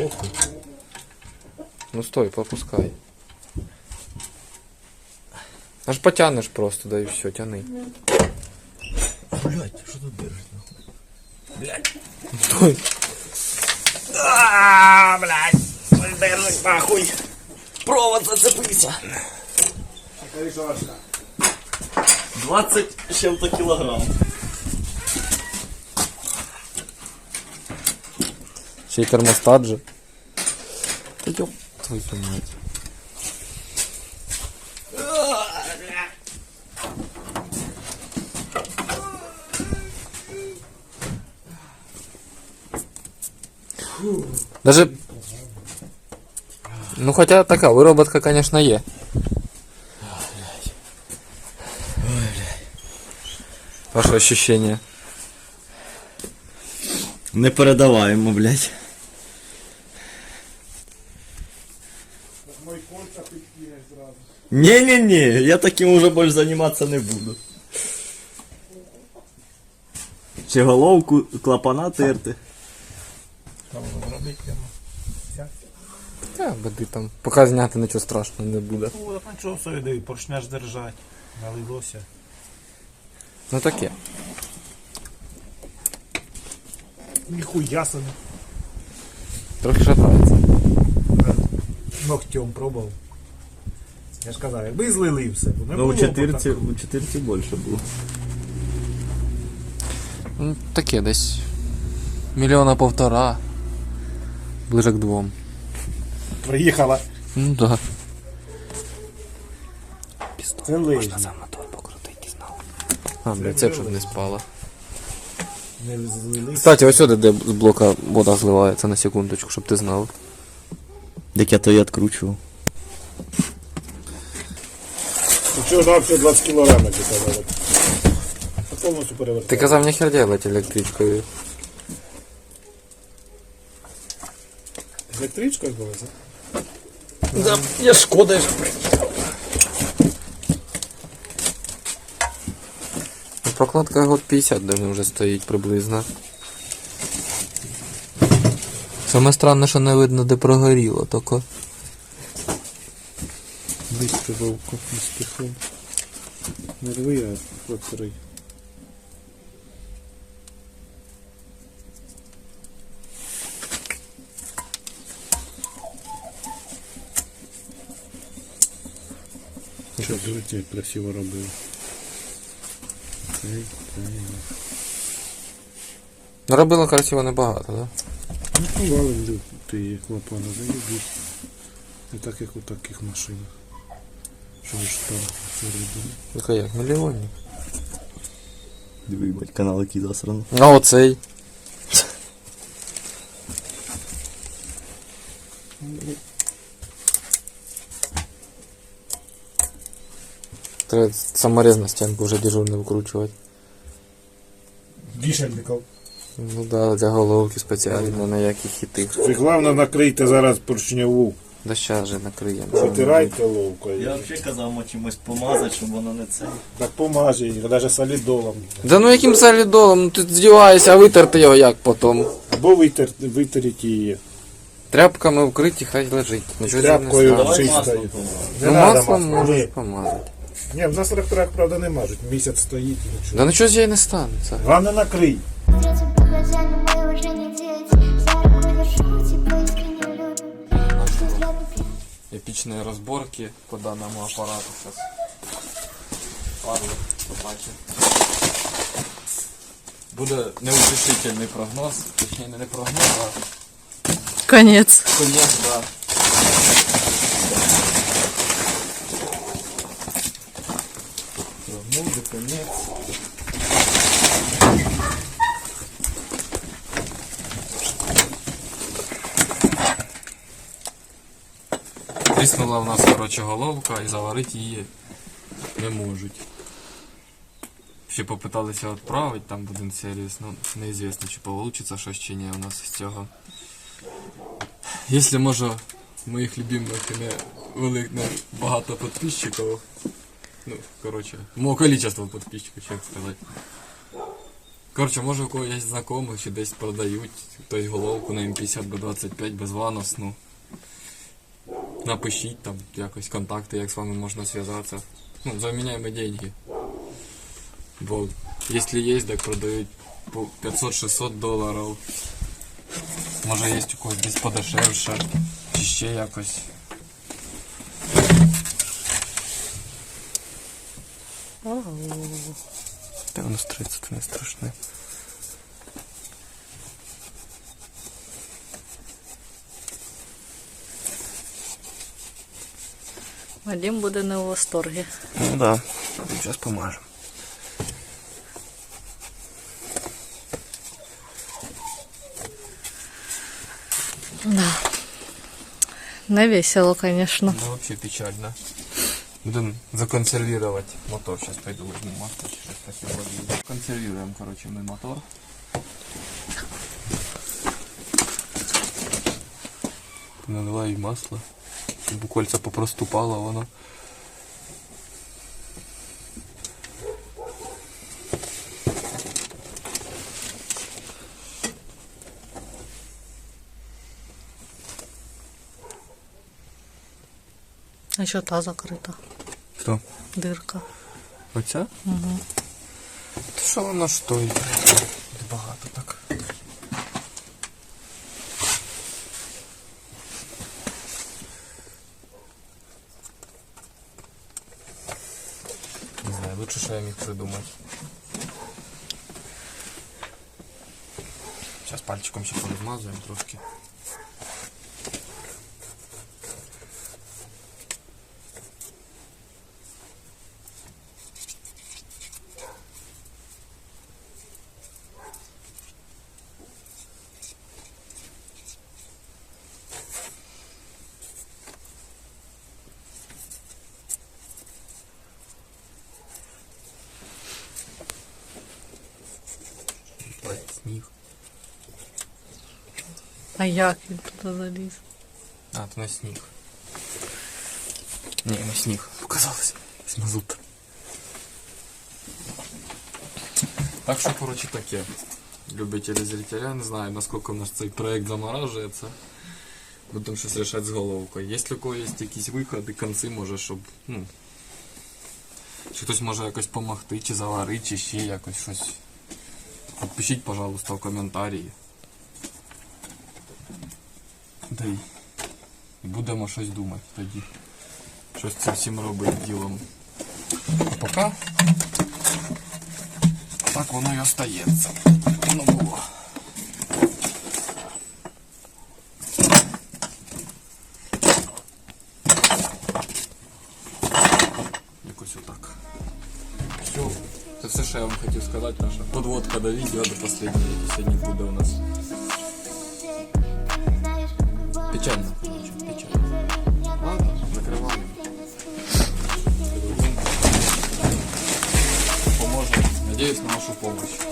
плюс Ну стой, попускай Аж потянешь просто, да и все, тяны. Блять, что тут держит нахуй? Блять Стой. А, блядь, держит нахуй Провод зацепился. Хорошо, 20 з чим-то кілограм. Ще й термостат же. Та йоп, твою мать. Даже... Ну хотя така вироботка, конечно, є. Ваше ощущение. Не передаваємо, блять. Не-не-не, я таким уже больше заниматься не буду. Чи головку клапана терти. Та, беди там. Поки зняти нічого страшного не буде. Ну, так нічого собі, поршня ж держать. Налилося. Ну таке. Ніхуя собі. Трохи шатається. Ногтем пробував. Я ж казав, якби злили і все. бо не Ну, у було четвірці, отак. у четвірці більше було. Ну, таке десь. Мільйона півтора. Ближе к двом. Приїхала. Ну да. Це лижі. Сам мотор покрутити знав. А, блядь, це щоб не спало. Не. Кстати, ось сюди, де з блока вода зливається на секундочку, щоб ти знав. Так я то і відкручував. Чого там все 20 кілограмів десь зараз? Це повністю Ти казав, не хер делать електричкою. Електричкою була це? Да, я шкода ж. Прокладка год 50 давно вже стоїть приблизно. Саме странне, що не видно, де прогоріло. Быстро вовку не спіхав. Не рви, а фактори. Що красиво робив. Ну, робила красиво небагато, да? Ну, повалим ти клапана, заїбись. Не так, як у таких машинах. Що ж там всередині. а як, мільйонник? Диви, бать, канал який засраний. А оцей. Треба саморез на стінку вже дежурний викручувати. Вішальников. Ну да, для головки спеціально, на яких хіти. Ви головне накрийте зараз поршневу. Да щас же накриємо. Витирайте ловкою. Я взагалі казав, мо чимось помазати, щоб воно не це. Так помажь її, навіть солідолом. Да ну яким солідолом, ну ти здіваєшся, а витерти його як потім. Або витер, витеріть її. Тряпками вкриті, хай лежить. Нічого цього не Тряпкою стане. Давай чистою. маслом. Не Ну надо маслом можеш помазати. Ні, в нас тракторах, правда, не мажуть. Місяць стоїть і нічого. Да нічого з її не станеться. Главное накрий. Епічні розборки по даному апарату зараз. Пару побачимо. Буде неутішительний прогноз, точніше не прогноз, а Конец. конець, да. Прогнози, конець. Тріснула в нас, коротше, головка і заварити її не можуть. Ще попиталися відправити, там буде сервіс, ну неізвісно, чи вийде щось чи ні у нас з цього. Якщо може моїх любимих не велик не багато підписчиків, Ну, короче, мого количества подписчиков, як сказати. Короче, може у кого є знайомих, чи десь продають, хтось головку на М50 Б25 без ванос, ну. Напишіть там якось контакти, як з вами можна зв'язатися. Ну, за міняємо деньги. Бо якщо є, так продають по 500-600 доларів. Може є у когось десь подешевше, чи ще якось. Та воно стриться, це не страшне. Вадим буде не у восторгі. Ну да. Зараз помажем. Да. Не весело, конечно. Ну, вообще печально. Будем законсервировать мотор. Сейчас пойду возьму масло. Консервируем, короче, мы мотор. Наливаю масло. Щоб кольця попроступало воно. А що та закрита? Що? Дирка. Оця? Угу. Та що воно стоїть? Багато так. Не знаю, лучше, что я мог придумать. Сейчас пальчиком ще порозмазуємо трошки. Ой, сніг. А як він туди заліз? А, то на сніг. Ні, не сніг. Показалось. З мазут. Так що, коротше, таке. Любителі зрителя, не знаю, наскільки у нас цей проект заморажується. Будемо щось рішати з головкою. Якщо у кого є якісь виходи, конці, може, щоб, ну. Чи хтось може якось допомогти, чи заварити, чи ще якось щось. Пишіть, пожалуйста, в коментарі. Да й і будемо щось думати тоді. Щось це всім робить ділом. А поки так воно і остається. як Воно було. Це все, що я вам хотів сказати, наша подводка до відео до останньої. Сьогодні буде у нас Знаешь, как бывает печально. короче, Печально. Ладно, закриваємо. Поможем. Надеюсь на вашу помощь.